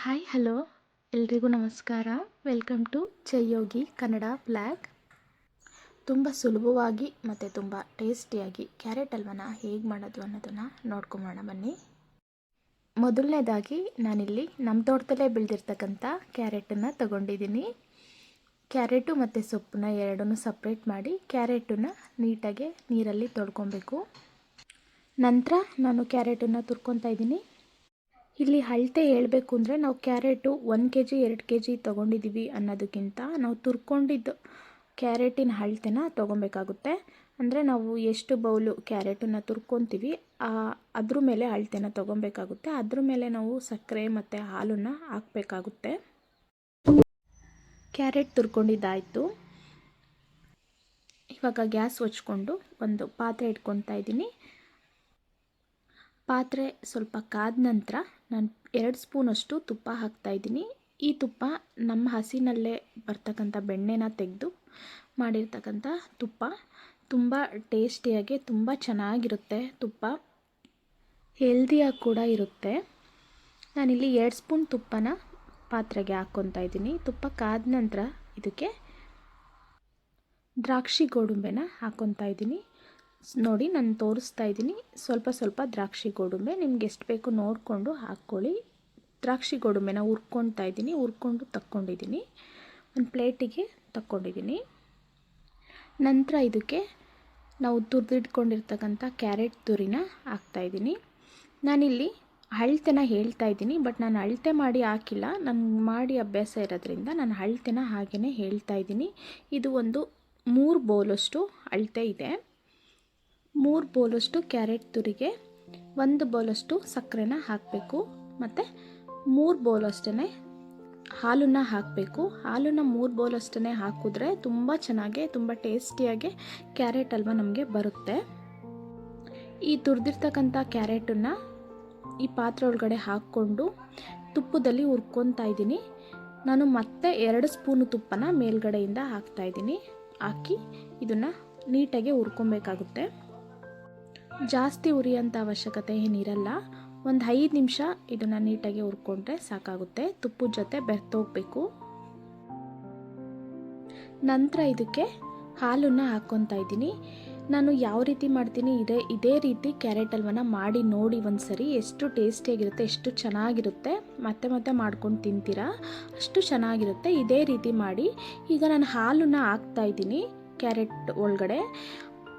Hi hello ಎಲ್ರಿಗೂ ನಮಸ್ಕಾರ. Welcome to ಚೈಯೋಗಿ ಕನ್ನಡ ಬ್ಲ್ಯಾಗ್ ತುಂಬ ಸುಲಭವಾಗಿ ಮತ್ತು ತುಂಬ ಟೇಸ್ಟಿಯಾಗಿ ಕ್ಯಾರೆಟ್ ಹಲ್ವನ ಹೇಗೆ ಮಾಡೋದು ಅನ್ನೋದನ್ನು ನೋಡ್ಕೊಂಬೋಣ ಬನ್ನಿ. ಮೊದಲನೇದಾಗಿ ನಾನಿಲ್ಲಿ ನಮ್ಮ ತೋಟದಲ್ಲೇ ಬೆಳೆದಿರ್ತಕ್ಕಂಥ ಕ್ಯಾರೆಟನ್ನು ತಗೊಂಡಿದ್ದೀನಿ. ಕ್ಯಾರೆಟು ಮತ್ತು ಸೊಪ್ಪನ್ನ ಎರಡನ್ನೂ ಸಪ್ರೇಟ್ ಮಾಡಿ ಕ್ಯಾರೆಟನ್ನು ನೀಟಾಗಿ ನೀರಲ್ಲಿ ತೊಳ್ಕೊಬೇಕು. ನಂತರ ನಾನು ಕ್ಯಾರೆಟನ್ನು ತುರ್ಕೊತಾ ಇದ್ದೀನಿ. ಇಲ್ಲಿ ಅಳತೆ ಹೇಳಬೇಕು ಅಂದರೆ ನಾವು ಕ್ಯಾರೆಟು ಒಂದು ಕೆ ಜಿ ಎರಡು ಕೆ ಜಿ ತೊಗೊಂಡಿದ್ದೀವಿ ಅನ್ನೋದಕ್ಕಿಂತ ನಾವು ತುರ್ಕೊಂಡಿದ್ದು ಕ್ಯಾರೆಟಿನ ಅಳತೆನ ತೊಗೊಬೇಕಾಗುತ್ತೆ. ಅಂದರೆ ನಾವು ಎಷ್ಟು ಬೌಲು ಕ್ಯಾರೆಟನ್ನು ತುರ್ಕೊತೀವಿ ಅದ್ರ ಮೇಲೆ ಅಳತೆನ ತೊಗೊಬೇಕಾಗುತ್ತೆ. ಅದ್ರ ಮೇಲೆ ನಾವು ಸಕ್ಕರೆ ಮತ್ತು ಹಾಲನ್ನು ಹಾಕಬೇಕಾಗುತ್ತೆ. ಕ್ಯಾರೆಟ್ ತುರ್ಕೊಂಡಿದ್ದಾಯಿತು. ಇವಾಗ ಗ್ಯಾಸ್ ಹೊಚ್ಕೊಂಡು ಒಂದು ಪಾತ್ರೆ ಇಟ್ಕೊತಾ ಇದ್ದೀನಿ. ಪಾತ್ರೆ ಸ್ವಲ್ಪ ಕಾದ ನಂತರ ನಾನು ಎರಡು ಸ್ಪೂನಷ್ಟು ತುಪ್ಪ ಹಾಕ್ತಾಯಿದ್ದೀನಿ ಈ ತುಪ್ಪ ನಮ್ಮ ಹಸಿನಲ್ಲೇ ಬರ್ತಕ್ಕಂಥ ಬೆಣ್ಣೆನ ತೆಗೆದು ಮಾಡಿರ್ತಕ್ಕಂಥ ತುಪ್ಪ. ತುಂಬ ಟೇಸ್ಟಿಯಾಗಿ, ತುಂಬ ಚೆನ್ನಾಗಿರುತ್ತೆ ತುಪ್ಪ. ಹೆಲ್ದಿಯಾಗಿ ಕೂಡ ಇರುತ್ತೆ. ನಾನಿಲ್ಲಿ ಎರಡು ಸ್ಪೂನ್ ತುಪ್ಪನ ಪಾತ್ರೆಗೆ ಹಾಕ್ಕೊತಾ ಇದ್ದೀನಿ. ತುಪ್ಪ ಕಾದ ನಂತರ ಇದಕ್ಕೆ ದ್ರಾಕ್ಷಿ ಗೋಡಂಬೆನ ಹಾಕ್ಕೊತಾ ಇದ್ದೀನಿ. ನೋಡಿ, ನಾನು ತೋರಿಸ್ತಾ ಇದ್ದೀನಿ. ಸ್ವಲ್ಪ ಸ್ವಲ್ಪ ದ್ರಾಕ್ಷಿ ಗೋಡುಂಬೆ. ನಿಮ್ಗೆ ಎಷ್ಟು ಬೇಕು ನೋಡಿಕೊಂಡು ಹಾಕ್ಕೊಳ್ಳಿ. ದ್ರಾಕ್ಷಿ ಗೋಡಂಬೆನ ಹುರ್ಕೊತಾ ಇದ್ದೀನಿ. ಹುರ್ಕೊಂಡು ತಕ್ಕೊಂಡಿದ್ದೀನಿ. ಒಂದು ಪ್ಲೇಟಿಗೆ ತಕ್ಕೊಂಡಿದ್ದೀನಿ. ನಂತರ ಇದಕ್ಕೆ ನಾವು ತುರಿದಿಟ್ಕೊಂಡಿರ್ತಕ್ಕಂಥ ಕ್ಯಾರೆಟ್ ತುರಿನ ಹಾಕ್ತಾಯಿದ್ದೀನಿ ನಾನಿಲ್ಲಿ ಅಳತೆನ ಹೇಳ್ತಾ ಇದ್ದೀನಿ, ಬಟ್ ನಾನು ಅಳತೆ ಮಾಡಿ ಹಾಕಿಲ್ಲ. ನಾನು ಮಾಡಿ ಅಭ್ಯಾಸ ಇರೋದ್ರಿಂದ ನಾನು ಅಳತೆನ ಹಾಗೆಯೇ ಹೇಳ್ತಾ ಇದ್ದೀನಿ. ಇದು ಒಂದು ಮೂರು ಬೌಲಷ್ಟು ಅಳತೆ ಇದೆ. ಮೂರು ಬೌಲಷ್ಟು ಕ್ಯಾರೆಟ್ ತುರಿಗೆ, ಒಂದು ಬೌಲಷ್ಟು ಸಕ್ಕರೆನ ಹಾಕಬೇಕು. ಮತ್ತು ಮೂರು ಬೌಲಷ್ಟೇ ಹಾಲನ್ನು ಹಾಕಬೇಕು. ಹಾಲನ್ನು ಮೂರು ಬೌಲಷ್ಟೇ ಹಾಕಿದ್ರೆ ತುಂಬ ಚೆನ್ನಾಗಿ, ತುಂಬ ಟೇಸ್ಟಿಯಾಗಿ ಕ್ಯಾರೆಟ್ ಹಲ್ವ ನಮಗೆ ಬರುತ್ತೆ. ಈ ತುರಿದಿರ್ತಕ್ಕಂಥ ಕ್ಯಾರೆಟನ್ನು ಈ ಪಾತ್ರೆ ಒಳಗಡೆ ಹಾಕ್ಕೊಂಡು ತುಪ್ಪದಲ್ಲಿ ಹುರ್ಕೊತಾ ಇದ್ದೀನಿ. ನಾನು ಮತ್ತೆ ಎರಡು ಸ್ಪೂನು ತುಪ್ಪನ ಮೇಲ್ಗಡೆಯಿಂದ ಹಾಕ್ತಾಯಿದ್ದೀನಿ ಹಾಕಿ ಇದನ್ನು ನೀಟಾಗಿ ಹುರ್ಕೊಬೇಕಾಗುತ್ತೆ. ಜಾಸ್ತಿ ಉರಿಯೋಂಥ ಅವಶ್ಯಕತೆ ಏನಿರಲ್ಲ, ಒಂದು ಐದು ನಿಮಿಷ ಇದನ್ನು ನೀಟಾಗಿ ಹುರ್ಕೊಂಡ್ರೆ ಸಾಕಾಗುತ್ತೆ. ತುಪ್ಪದ ಜೊತೆ ಬೆರ್ತೋಗ್ಬೇಕು ನಂತರ ಇದಕ್ಕೆ ಹಾಲನ್ನು ಹಾಕ್ಕೊತಾ ಇದ್ದೀನಿ. ನಾನು ಯಾವ ರೀತಿ ಮಾಡ್ತೀನಿ, ಇದೇ ಇದೇ ರೀತಿ ಕ್ಯಾರೆಟ್ ಹಲ್ವನ ಮಾಡಿ ನೋಡಿ ಒಂದು ಸರಿ ಎಷ್ಟು ಟೇಸ್ಟಿಯಾಗಿರುತ್ತೆ, ಎಷ್ಟು ಚೆನ್ನಾಗಿರುತ್ತೆ. ಮತ್ತೆ ಮತ್ತೆ ಮಾಡ್ಕೊಂಡು ತಿಂತೀರಾ? ಅಷ್ಟು ಚೆನ್ನಾಗಿರುತ್ತೆ. ಇದೇ ರೀತಿ ಮಾಡಿ ಈಗ ನಾನು ಹಾಲನ್ನು ಹಾಕ್ತಾಯಿದ್ದೀನಿ ಕ್ಯಾರೆಟ್ ಒಳಗಡೆ.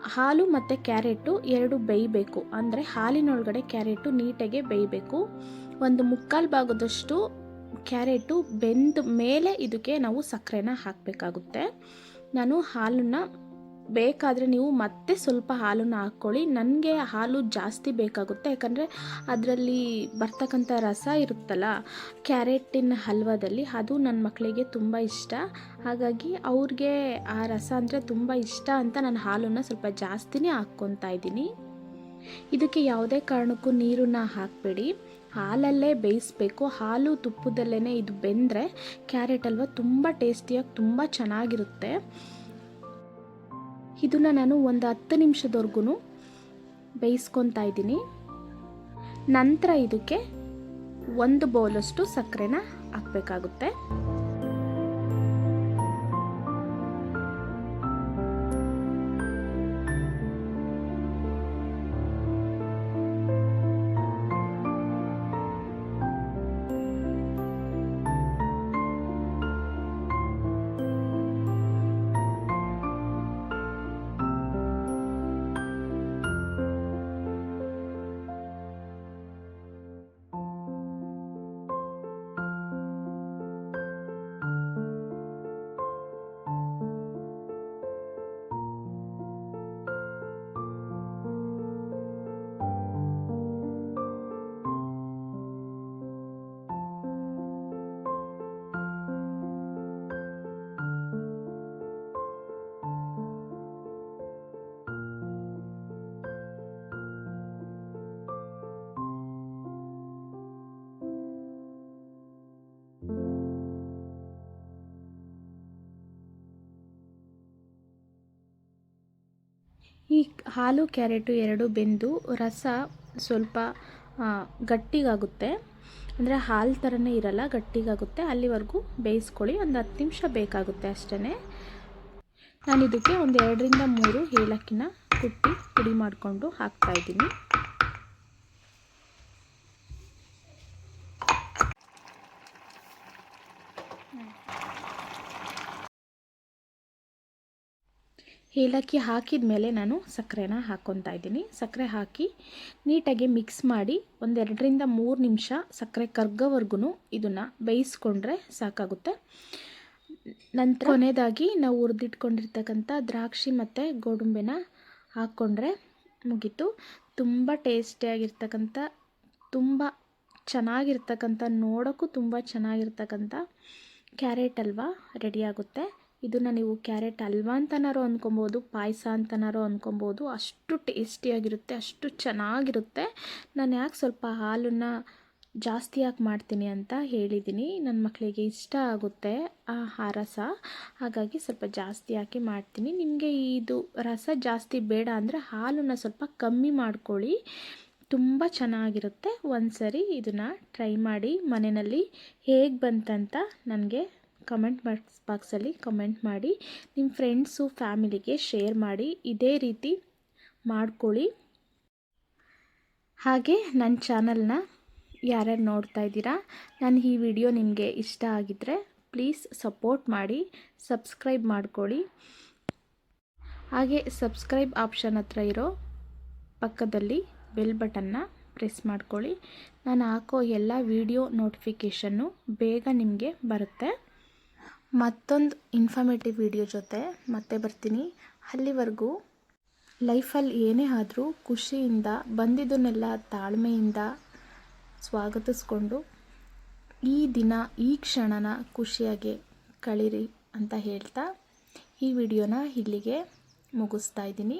ಹಾಲು ಮತ್ತು ಕ್ಯಾರೆಟು ಎರಡು ಬೇಯಬೇಕು. ಅಂದರೆ ಹಾಲಿನೊಳಗಡೆ ಕ್ಯಾರೆಟು ನೀಟಾಗೆ ಬೇಯಬೇಕು. ಒಂದು ಮುಕ್ಕಾಲು ಭಾಗದಷ್ಟು ಕ್ಯಾರೆಟು ಬೆಂದ ಮೇಲೆ ಇದಕ್ಕೆ ನಾವು ಸಕ್ಕರೆನ ಹಾಕಬೇಕಾಗುತ್ತೆ. ನಾನು ಹಾಲನ್ನು ಬೇಕಾದರೆ ನೀವು ಮತ್ತೆ ಸ್ವಲ್ಪ ಹಾಲನ್ನು ಹಾಕ್ಕೊಳ್ಳಿ. ನನಗೆ ಹಾಲು ಜಾಸ್ತಿ ಬೇಕಾಗುತ್ತೆ. ಯಾಕಂದರೆ ಅದರಲ್ಲಿ ಬರ್ತಕ್ಕಂಥ ರಸ ಇರುತ್ತಲ್ಲ, ಕ್ಯಾರೆಟಿನ ಹಲ್ವದಲ್ಲಿ ಅದು ನನ್ನ ಮಕ್ಕಳಿಗೆ ತುಂಬ ಇಷ್ಟ. ಹಾಗಾಗಿ ಅವ್ರಿಗೆ ಆ ರಸ ಅಂದರೆ ತುಂಬ ಇಷ್ಟ ಅಂತ ನಾನು ಹಾಲನ್ನು ಸ್ವಲ್ಪ ಜಾಸ್ತಿನೇ ಹಾಕ್ಕೊತಾ ಇದ್ದೀನಿ. ಇದಕ್ಕೆ ಯಾವುದೇ ಕಾರಣಕ್ಕೂ ನೀರನ್ನು ಹಾಕಬೇಡಿ. ಹಾಲಲ್ಲೇ ಬೇಯಿಸ್ಬೇಕು. ಹಾಲು ತುಪ್ಪದಲ್ಲೇ ಇದು ಬೆಂದರೆ ಕ್ಯಾರೆಟ್ ಹಲ್ವ ತುಂಬ ಟೇಸ್ಟಿಯಾಗಿ ತುಂಬ ಚೆನ್ನಾಗಿರುತ್ತೆ. ಇದನ್ನು ನಾನು ಒಂದು ಹತ್ತು ನಿಮಿಷದವರೆಗೂ ಬೇಯಿಸ್ಕೊತಾ ಇದ್ದೀನಿ. ನಂತರ ಇದಕ್ಕೆ ಒಂದು ಬೌಲಷ್ಟು ಸಕ್ಕರೆನ ಹಾಕಬೇಕಾಗುತ್ತೆ. ಈ ಹಾಲು, ಕ್ಯಾರೆಟು ಎರಡು ಬೆಂದು ರಸ ಸ್ವಲ್ಪ ಗಟ್ಟಿಗಾಗುತ್ತೆ. ಅಂದರೆ ಹಾಲು ಥರನೇ ಇರಲ್ಲ, ಗಟ್ಟಿಗಾಗುತ್ತೆ. ಅಲ್ಲಿವರೆಗೂ ಬೇಯಿಸ್ಕೊಳ್ಳಿ. ಒಂದು ಹತ್ತು ನಿಮಿಷ ಬೇಕಾಗುತ್ತೆ ಅಷ್ಟೇ ನಾನು ಇದಕ್ಕೆ ಒಂದು ಎರಡರಿಂದ ಮೂರು ಏಲಕ್ಕಿನ ಕುಟ್ಟಿ ಪುಡಿ ಮಾಡಿಕೊಂಡು ಹಾಕ್ತಾಯಿದ್ದೀನಿ ಏಲಕ್ಕಿ ಹಾಕಿದ ಮೇಲೆ ನಾನು ಸಕ್ಕರೆನ ಹಾಕ್ಕೊತಾ ಇದ್ದೀನಿ. ಸಕ್ಕರೆ ಹಾಕಿ ನೀಟಾಗಿ ಮಿಕ್ಸ್ ಮಾಡಿ ಒಂದೆರಡರಿಂದ ಮೂರು ನಿಮಿಷ ಸಕ್ಕರೆ ಕರ್ಗೋವರೆಗೂ ಇದನ್ನು ಬೇಯಿಸ್ಕೊಂಡ್ರೆ ಸಾಕಾಗುತ್ತೆ. ನಂತರ ಕೊನೆಯದಾಗಿ ನಾವು ಹುರಿದಿಟ್ಕೊಂಡಿರ್ತಕ್ಕಂಥ ದ್ರಾಕ್ಷಿ ಮತ್ತು ಗೋಡಂಬಿನ ಹಾಕ್ಕೊಂಡ್ರೆ ಮುಗೀತು. ತುಂಬ ಟೇಸ್ಟಿಯಾಗಿರ್ತಕ್ಕಂಥ ತುಂಬ ಚೆನ್ನಾಗಿರ್ತಕ್ಕಂಥ, ನೋಡೋಕ್ಕೂ ತುಂಬ ಚೆನ್ನಾಗಿರ್ತಕ್ಕಂಥ ಕ್ಯಾರೆಟ್ ಹಲ್ವಾ ರೆಡಿಯಾಗುತ್ತೆ ಇದನ್ನು ನೀವು ಕ್ಯಾರೆಟ್ ಹಲ್ವಾ ಅಂತನಾರು ಅಂದ್ಕೊಬೋದು ಪಾಯಸ ಅಂತನಾರು ಅಂದ್ಕೊಬೋದು ಅಷ್ಟು ಟೇಸ್ಟಿಯಾಗಿರುತ್ತೆ, ಅಷ್ಟು ಚೆನ್ನಾಗಿರುತ್ತೆ. ನಾನು ಯಾಕೆ ಸ್ವಲ್ಪ ಹಾಲನ್ನು ಜಾಸ್ತಿ ಯಾಕೆ ಮಾಡ್ತೀನಿ ಅಂತ ಹೇಳಿದ್ದೀನಿ ನನ್ನ ಮಕ್ಕಳಿಗೆ ಇಷ್ಟ ಆಗುತ್ತೆ ಆ ರಸ. ಹಾಗಾಗಿ ಸ್ವಲ್ಪ ಜಾಸ್ತಿ ಹಾಕಿ ಮಾಡ್ತೀನಿ. ನಿಮಗೆ ಇದು ರಸ ಜಾಸ್ತಿ ಬೇಡ ಅಂದರೆ ಹಾಲನ್ನು ಸ್ವಲ್ಪ ಕಮ್ಮಿ ಮಾಡ್ಕೊಳ್ಳಿ. ತುಂಬ ಚೆನ್ನಾಗಿರುತ್ತೆ. ಒಂದು ಸರಿ ಇದನ್ನು ಟ್ರೈ ಮಾಡಿ ಮನೆಯಲ್ಲಿ ಹೇಗೆ ಬಂತಂತ ನನಗೆ ಕಮೆಂಟ್ ಬಾಕ್ಸ್, ಬಾಕ್ಸಲ್ಲಿ ಕಮೆಂಟ್ ಮಾಡಿ, ನಿಮ್ಮ ಫ್ರೆಂಡ್ಸು, ಫ್ಯಾಮಿಲಿಗೆ ಶೇರ್ ಮಾಡಿ, ಇದೇ ರೀತಿ ಮಾಡ್ಕೊಳ್ಳಿ. ಹಾಗೆ ನನ್ನ ಚಾನಲ್ನ ಯಾರ್ಯಾರು ನೋಡ್ತಾ ಇದ್ದೀರಾ, ನಾನು ಈ ವಿಡಿಯೋ ನಿಮಗೆ ಇಷ್ಟ ಆಗಿದ್ದರೆ ಪ್ಲೀಸ್ ಸಪೋರ್ಟ್ ಮಾಡಿ, ಸಬ್ಸ್ಕ್ರೈಬ್ ಮಾಡ್ಕೊಳ್ಳಿ. ಹಾಗೆ ಸಬ್ಸ್ಕ್ರೈಬ್ ಆಪ್ಷನ್ ಹತ್ರ ಇರೋ ಪಕ್ಕದಲ್ಲಿ ಬೆಲ್ ಬಟನ್ನ ಪ್ರೆಸ್ ಮಾಡ್ಕೊಳ್ಳಿ. ನಾನು ಹಾಕೋ ಎಲ್ಲ ವಿಡಿಯೋ ನೋಟಿಫಿಕೇಷನ್ನು ಬೇಗ ನಿಮಗೆ ಬರುತ್ತೆ. ಮತ್ತೊಂದು ಇನ್ಫಾರ್ಮೇಟಿವ್ ವಿಡಿಯೋ ಜೊತೆ ಮತ್ತೆ ಬರ್ತೀನಿ. ಅಲ್ಲಿವರೆಗೂ ಲೈಫಲ್ಲಿ ಏನೇ ಆದರೂ ಖುಷಿಯಿಂದ, ಬಂದಿದ್ದನ್ನೆಲ್ಲ ತಾಳ್ಮೆಯಿಂದ ಸ್ವಾಗತಿಸ್ಕೊಂಡು ಈ ದಿನ, ಈ ಕ್ಷಣನ ಖುಷಿಯಾಗಿ ಕಳೀರಿ ಅಂತ ಹೇಳ್ತಾ ಈ ವಿಡಿಯೋನ ಇಲ್ಲಿಗೆ ಮುಗಿಸ್ತಾ ಇದ್ದೀನಿ.